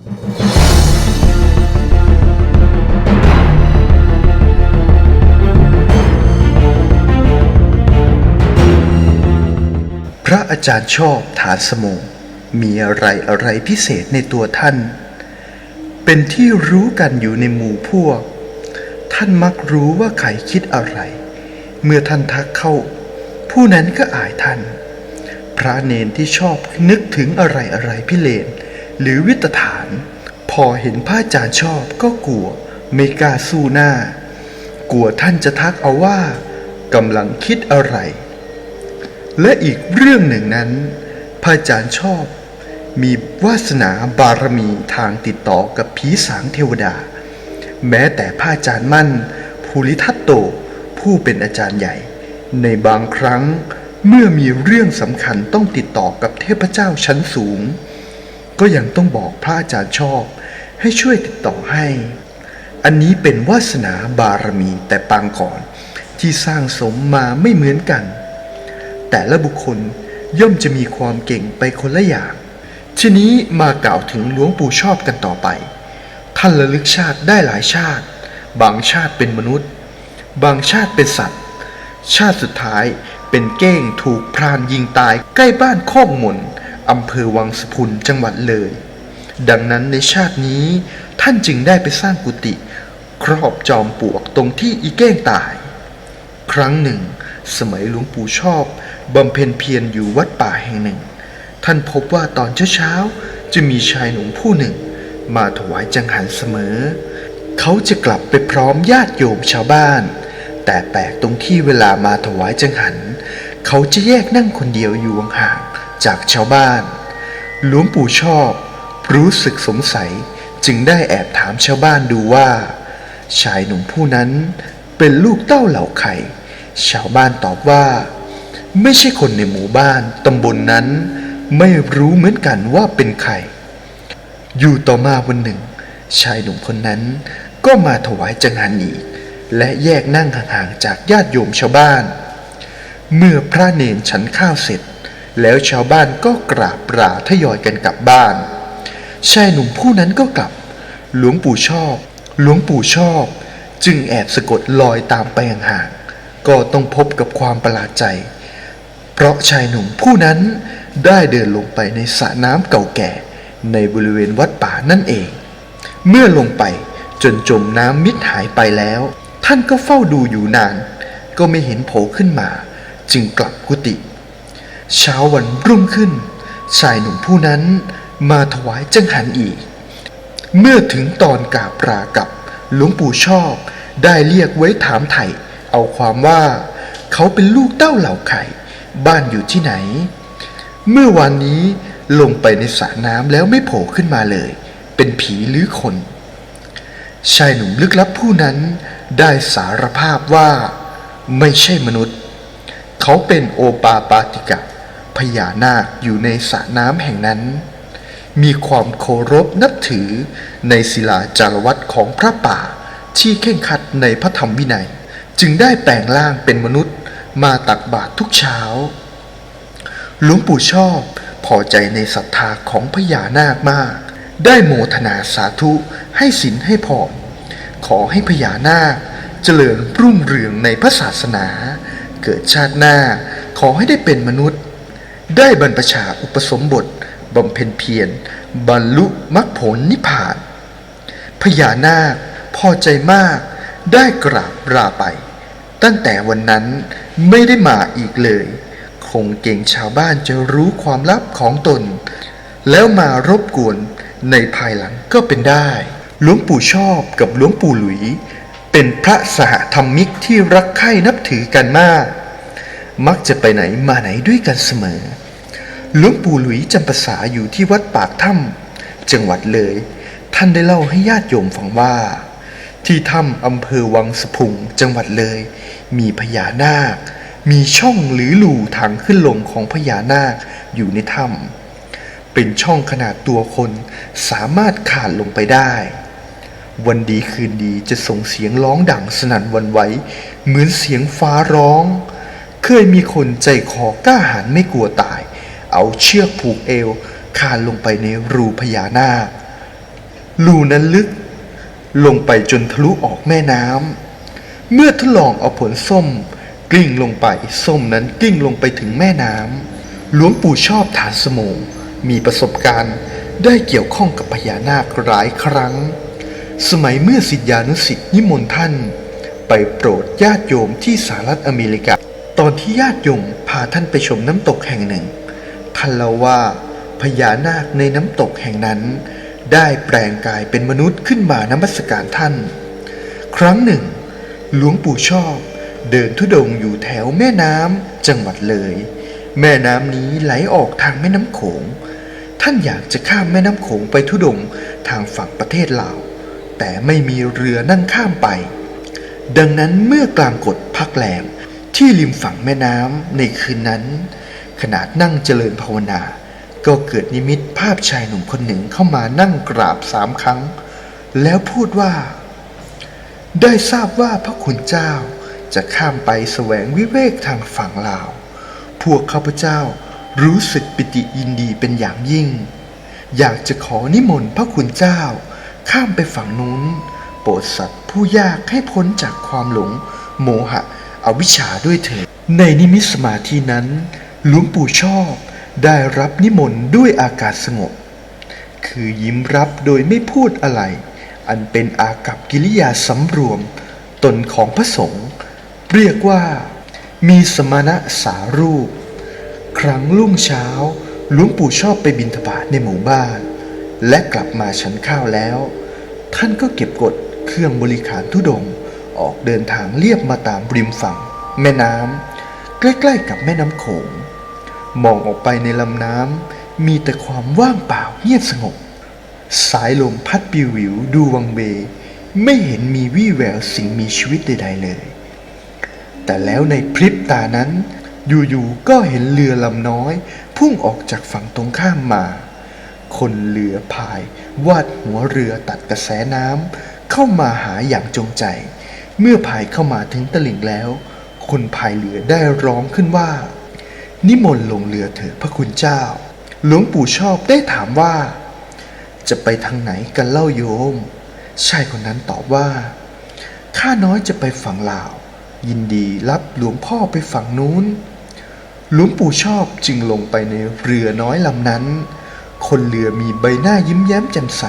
พระอาจารย์ชอบฐานสโมมีอะไรอะไรพิเศษในตัวท่าน เป็นที่รู้กันอยู่ในหมู่พวก ท่านมักรู้ว่าใครคิดอะไร เมื่อท่านทักเข้า ผู้นั้นก็อายท่าน พระเนนที่ชอบนึกถึงอะไรอะไรพิเรน หรือวิตฐาน พอเห็นพระอาจารย์ชอบก็กลัวไม่กล้าสู้หน้า กลัวท่านจะทักเอาว่ากำลังคิดอะไร และอีกเรื่องหนึ่งนั้น พระอาจารย์ชอบ มีวาสนาบารมีทางติดต่อกับผีสางเทวดา แม้แต่พระอาจารย์มั่นภูริทัตโตผู้เป็นอาจารย์ใหญ่ ในบางครั้งเมื่อมีเรื่องสำคัญต้องติดต่อกับเทพเจ้าชั้นสูง ก็ยังต้องบอกพระอาจารย์ชอบ ให้ช่วยติดต่อให้ อันนี้เป็นวาสนาบารมีแต่ปางก่อน ที่สร้างสมมาไม่เหมือนกัน แต่ละบุคคลย่อมจะมีความเก่งไปคนละอย่าง ทีนี้มากล่าวถึงหลวงปู่ชอบกันต่อไป ท่านระลึกชาติได้หลายชาติ บางชาติเป็นมนุษย์ บางชาติเป็นสัตว์ ชาติสุดท้ายเป็นเก้งถูกพรานยิงตายใกล้บ้านโคกหมน อำเภอวังสะพุนจังหวัดเลย ดังนั้นในชาตินี้ท่านจึงได้ไปสร้างกุฏิครอบจอมปลวกตรงที่อีเก้งตาย ครั้งหนึ่ง สมัยหลวงปู่ชอบบำเพ็ญเพียรอยู่วัดป่าแห่งหนึ่ง ท่านพบว่าตอนเช้าๆจะมีชายหนุ่มผู้หนึ่ง มาถวายจังหันเสมอ เขาจะกลับไปพร้อมญาติโยมชาวบ้าน แต่แปลกตรงที่เวลามาถวายจังหัน เขาจะแยกนั่งคนเดียวอยู่ห่าง จากชาวบ้าน หลวงปู่ชอบ รู้สึกสงสัยจึงได้แอบถามชาวบ้านดูว่า ชายหนุ่มผู้นั้นเป็นลูกเต้าเหล่าไข่ ชาวบ้านตอบว่า ไม่ใช่คนในหมู่บ้านตำบลนนั้น ไม่รู้เหมือนกันว่าเป็นใครอยู่ต่อมาวันหนึ่ง ชายหนุ่มคนนั้นก็มาถวายจังหันอีก และแยกนั่งห่างๆจากญาติโยมชาวบ้าน เมื่อพระเนนฉันข้าวเสร็จ แล้วชาวบ้านก็กราบปลาทยอยกันกลับบ้าน ชายหนุ่มผู้นั้นก็กลับ หลวงปู่ชอบ หลวงปู่ชอบ จึงแอบสะกดลอยตามไปห่างๆก็ต้องพบกับความประหลาดใจ เพราะชายหนุ่มผู้นั้นได้เดินลงไปในสระน้ำเก่าแก่ ในบริเวณวัดป่านั่นเอง เมื่อลงไปจนจมน้ำมิดหายไปแล้ว ท่านก็เฝ้าดูอยู่นาน ก็ไม่เห็นโผล่ขึ้นมา จึงกลับกุฏิ เช้าวันรุ่งขึ้น ชายหนุ่มผู้นั้นมาถวายจังหันอีก เมื่อถึงตอนกาบลากับหลวงปู่ชอบ ได้เรียกไว้ถามไถ่เอาความว่า เขาเป็นลูกเต้าเหล่าไข่ บ้านอยู่ที่ไหน เมื่อวานนี้ลงไปในสระน้ำแล้วไม่โผล่ขึ้นมาเลย เป็นผีหรือคน ชายหนุ่มลึกลับผู้นั้นได้สารภาพว่า ไม่ใช่มนุษย์ เขาเป็นโอปาปาติกะ พญานาคอยู่ในสระน้ำแห่งนั้น มีความเคารพนับถือในศิลาจารวัตของพระป่าที่เข่งคัดในพระธรรมวินัย จึงได้แปลงร่างเป็นมนุษย์มาตักบาตรทุกเช้า หลวงปู่ชอบพอใจในศรัทธาของพญานาคมาก ได้โมทนาสาธุให้ศีลให้พรขอให้พญานาคเจริญรุ่งเรืองในพระศาสนา เกิดชาติหน้าขอให้ได้เป็นมนุษย์ ได้บรรพชาอุปสมบทบำเพ็ญเพียรบรรลุมรรคผลนิพพาน พญานาคพอใจมากได้กราบลาไป ตั้งแต่วันนั้นไม่ได้มาอีกเลย คงเก่งชาวบ้านจะรู้ความลับของตน แล้วมารบกวนในภายหลังก็เป็นได้ หลวงปู่ชอบกับหลวงปู่หลุย เป็นพระสหธรรมิกที่รักใคร่นับถือกันมาก มักจะไปไหนมาไหนด้วยกันเสมอ หลวงปู่หลุยจำปาษาอยู่ที่วัดปากถ้ำจังหวัดเลย ท่านได้เล่าให้ญาติโยมฟังว่า ที่ถ้ำอำเภอวังสะพุงจังหวัดเลย มีพญานาค มีช่องหรือหลู่ทางขึ้นลงของพญานาคอยู่ในถ้ำเป็นช่องขนาดตัวคนสามารถขาดลงไปได้ วันดีคืนดีจะส่งเสียงร้องดังสนั่นวันไหวเหมือนเสียงฟ้าร้อง เคยมีคนใจคอกล้าหาญไม่กลัวตาย เอาเชือกผูกเอวคานลงไปในรูพญานาครูนั้นลึก ลงไปจนทะลุออกแม่น้ำเมื่อทดลองเอาผลส้ม กลิ้งลงไปส้มนั้นกลิ้งลงไปถึงแม่น้ำหลวงปู่ชอบฐานสโมมีประสบการณ์ได้เกี่ยวข้องกับพญานาคหลายครั้ง สมัยเมื่อสิทธิานุสิทธินิมนต์ท่าน ไปโปรดญาติโยมที่สหรัฐอเมริกา ตอนที่ญาติโยมพาท่านไปชมน้ำตกแห่งหนึ่ง ท่านเล่าว่าพญานาคในน้ำตกแห่งนั้น ได้แปลงกายเป็นมนุษย์ขึ้นมานมัสการท่าน ครั้งหนึ่ง หลวงปู่ชอบเดินทุดงค์อยู่แถวแม่น้ำจังหวัดเลย แม่น้ำนี้ไหลออกทางแม่น้ำโขง ท่านอยากจะข้ามแม่น้ำโขงไปทุดงค์ทางฝั่งประเทศลาว แต่ไม่มีเรือนั่งข้ามไป ดังนั้นเมื่อกลางกฎพักแรมที่ริมฝั่งแม่น้ำในคืนนั้น ขณะนั่งเจริญภาวนา ก็เกิดนิมิตภาพชายหนุ่มคนหนึ่งเข้ามานั่งกราบสามครั้ง แล้วพูดว่า ได้ทราบว่าพระคุณเจ้าจะข้ามไปแสวงวิเวกทางฝั่งลาว พวกข้าพเจ้ารู้สึกปิติยินดีเป็นอย่างยิ่ง อยากจะขอนิมนต์พระคุณเจ้า ข้ามไปฝั่งนู้น โปรดสัตว์ผู้ยากให้พ้นจากความหลง โมหะ อวิชชาด้วยเถิดในนิมิตสมาธินั้น หลวงปู่ชอบได้รับนิมนต์ด้วยอากาศสงบ คือยิ้มรับโดยไม่พูดอะไร อันเป็นอากับกิริยาสำรวม ตนของพระสงฆ์เรียกว่ามีสมณะสารูป ครั้งรุ่งเช้าหลวงปู่ชอบไปบิณฑบาตในหมู่บ้าน และกลับมาฉันข้าวแล้ว ท่านก็เก็บกดเครื่องบริขารทุดงค์ออกเดินทางเลียบมาตามริมฝั่ง แม่น้ำใกล้ๆกับแม่น้ำโขง มองออกไปในลำน้ำมีแต่ความว่างเปล่าเงียบสงบ สายลมพัดปิววิวดูวังเว ไม่เห็นมีวี่แววสิ่งมีชีวิตใดๆเลย แต่แล้วในพริบตานั้น อยู่ๆก็เห็นเรือลำน้อย พุ่งออกจากฝั่งตรงข้ามมา คนเรือพาย วาดหัวเรือตัดกระแสน้ำเข้ามาหาอย่างจงใจ เมื่อพายเข้ามาถึงตลิ่งแล้ว คนพายเรือได้ร้องขึ้นว่า นิมนต์ลงเรือเถิดพระคุณเจ้า หลวงปู่ชอบได้ถามว่า จะไปทางไหนกันเล่าโยม ชายคนนั้นตอบว่า ข้าน้อยจะไปฝั่งลาว ยินดีรับหลวงพ่อไปฝั่งนู้น หลวงปู่ชอบจึงลงไปในเรือน้อยลำนั้น คนเรือมีใบหน้ายิ้มแย้มแจ่มใส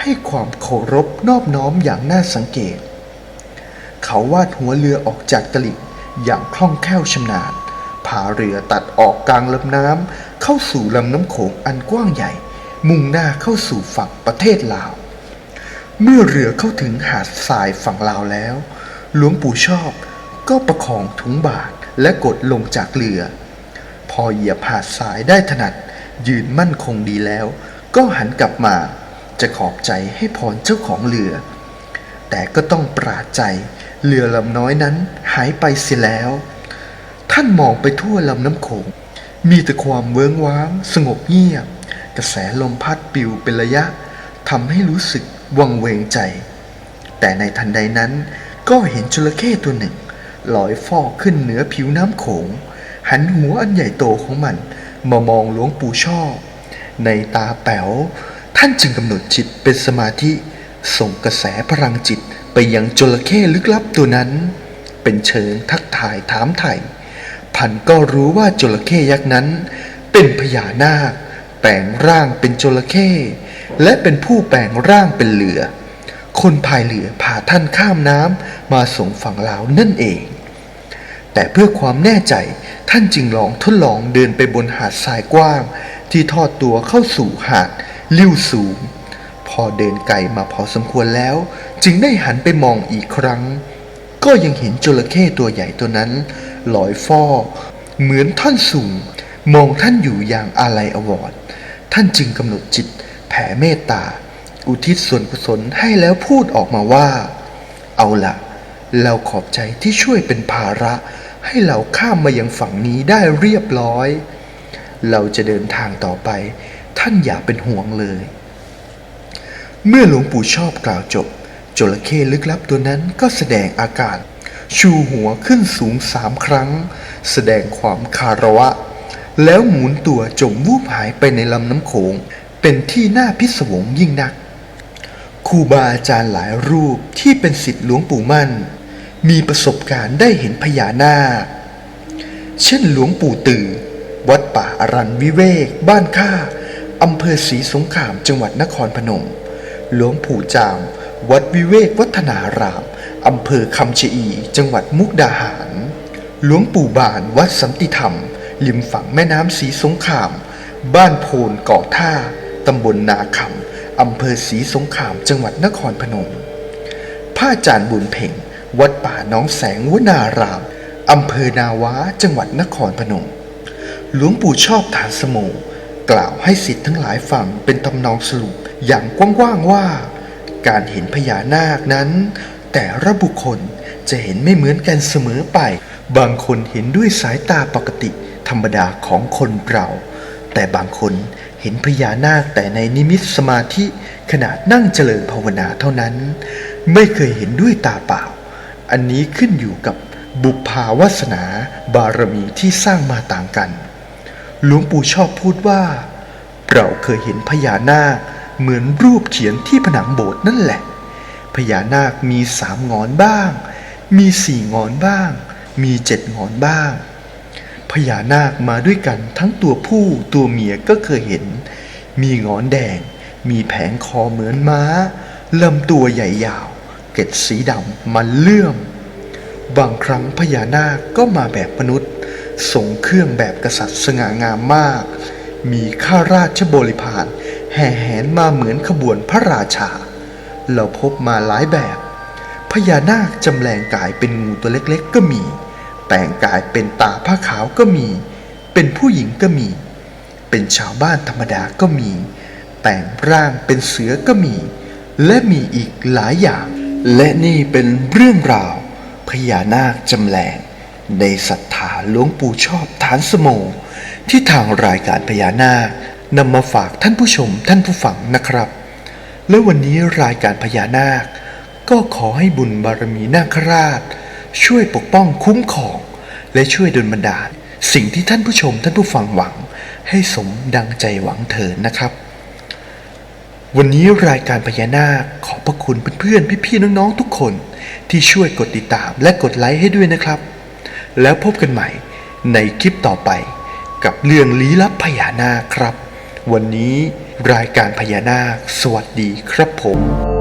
ให้ความเคารพนอบน้อมอย่างน่าสังเกต เขาวาดหัวเรือออกจากตลิ่งอย่างคล่องแคล่วชำนาญ พาเรือตัดออกกลางลำน้ำเข้าสู่ลำน้ำโขงอันกว้างใหญ่ มุ่งหน้าเข้าสู่ฝั่งประเทศลาว เมื่อเรือเข้าถึงหาดทรายฝั่งลาวแล้ว หลวงปู่ชอบก็ประคองถุงบาทและกดลงจากเรือ พอเหยียบหาดทรายได้ถนัด ยืนมั่นคงดีแล้ว ก็หันกลับมา จะขอบใจให้พรเจ้าของเรือ แต่ก็ต้องปราดใจเรือลำน้อยนั้นหายไปเสียแล้ว ท่านมองไปทั่วลำน้ำโขง มีแต่ความเวิ้งว้าง สงบเงียบ กระแสลมพัดปลิวเป็นระยะทำให้รู้สึกวังเวงใจ แต่ในทันใดนั้นก็เห็นจระเข้ตัวหนึ่งลอยฟอกขึ้นเหนือผิวน้ำโขง หันหัวอันใหญ่โตของมัน มามองหลวงปู่ชอบในตาแป๋ว ท่านจึงกำหนดจิตเป็นสมาธิ ส่งกระแสพลังจิตไปยังจระเข้ลึกลับตัวนั้น เป็นเชิงทักทายถามไถ่ พันก็รู้ว่าจระเข้ยักษ์นั้น เป็นพญานาค แปลงร่างเป็นจระเข้และเป็นผู้แปลงร่างเป็นเรือ คนพายเรือพาท่านข้ามน้ำมาส่งฝั่งลาวนั่นเอง แต่เพื่อความแน่ใจท่านจึงลองทดลองเดินไปบนหาดทรายกว้าง ที่ทอดตัวเข้าสู่หาดลิ้วสูง พอเดินไกลมาพอสมควรแล้ว จึงได้หันไปมองอีกครั้ง ก็ยังเห็นจระเข้ตัวใหญ่ตัวนั้น ลอยฟอเหมือนท่านสูง มองท่านอยู่อย่างอาลัยอวรณ์ท่านจึงกำหนดจิตแผ่เมตตา อุทิศส่วนกุศลให้แล้วพูดออกมาว่า เอาละเราขอบใจที่ช่วยเป็นภาระ ให้เราข้ามมายังฝั่งนี้ได้เรียบร้อย เราจะเดินทางต่อไป ท่านอย่าเป็นห่วงเลย เมื่อหลวงปู่ชอบกล่าวจบจระเข้ลึกลับตัวนั้นก็แสดงอาการ ชูหัวขึ้นสูงสามครั้ง แสดงความคาระวะ แล้วหมุนตัวจมวูบหายไปในลำน้ำโขง เป็นที่น่าพิศวงยิ่งนักครูบาอาจารย์หลายรูปที่เป็นศิษย์หลวงปู่มั่น มีประสบการณ์ได้เห็นพญานาค เช่นหลวงปู่ตือวัดป่าอรันวิเวก บ้านค่าอำเภอศรีสงขามจังหวัดนครพนม หลวงปู่จาม วัดวิเวกวัฒนาราม อำเภอคำชะอี จังหวัดมุกดาหาร หลวงปู่บานวัดสันติธรรม ริมฝั่งแม่น้ำสีสงขาม บ้านโพนเกาะท่าตำบลนาคำอำเภอสีสงขาม จังหวัดนครพนมพระอาจารย์บุญเพ่ง วัดป่าน้องแสงวนารามอำเภอนาวาจังหวัดนครพนม หลวงปู่ชอบฐานสโมกล่าวให้สิทธิ์ทั้งหลายฟังเป็นทำนองสรุปอย่างกว้างๆว่า การเห็นพญานาคนั้น แต่ละบุคคลจะเห็นไม่เหมือนกันเสมอไป บางคนเห็นด้วยสายตาปกติธรรมดาของคนเรา แต่บางคนเห็นพญานาคแต่ในนิมิตสมาธิขณะนั่งเจริญภาวนาเท่านั้น ไม่เคยเห็นด้วยตาเปล่า อันนี้ขึ้นอยู่กับบุพภาวาสนาบารมีที่สร้างมาต่างกัน หลวงปู่ชอบพูดว่า เราเคยเห็นพญานาคเหมือนรูปเขียนที่ผนังโบสถ์นั่นแหละ พญานาคมีสามงอนบ้าง มีสี่งอนบ้าง มีเจ็ดงอนบ้าง พญานาคมาด้วยกันทั้งตัวผู้ตัวเมียก็เคยเห็น มีงอนแดง มีแผงคอเหมือนม้าลำตัวใหญ่ยาว เกล็ดสีดำมันเลื่อม บางครั้งพญานาคก็มาแบบมนุษย์ทรงเครื่องแบบกษัตริย์สง่างามมาก มีข้าราชบริพารแห่แหนมาเหมือนขบวนพระราชา เราพบมาหลายแบบ พญานาคจำแรงกายเป็นงูตัวเล็กๆ ก็มีแปลงกายเป็นตาผ้าขาวก็มี เป็นผู้หญิงก็มี เป็นชาวบ้านธรรมดาก็มี แต่งร่างเป็นเสือก็มี และมีอีกหลายอย่าง และนี่เป็นเรื่องราว พญานาคจำแรงในศรัทธาหลวงปู่ชอบฐานสโม ที่ทางรายการพญานาคนำมาฝากท่านผู้ชมท่านผู้ฟังนะครับ และวันนี้รายการพญานาค ก็ขอให้บุญบารมีนาคราช ช่วยปกป้องคุ้มครอง และช่วยดลบันดาล สิ่งที่ท่านผู้ชมท่านผู้ฟังหวัง ให้สมดังใจหวังเถิดนะครับ วันนี้รายการพญานาคขอพระคุณเพื่อนๆพี่ๆน้องๆทุกคน ที่ช่วยกดติดตามและกดไลค์ให้ด้วยนะครับ แล้วพบกันใหม่ในคลิปต่อไป กับเรื่องลี้ลับพญานาคครับ วันนี้ รายการพญานาค สวัสดีครับผม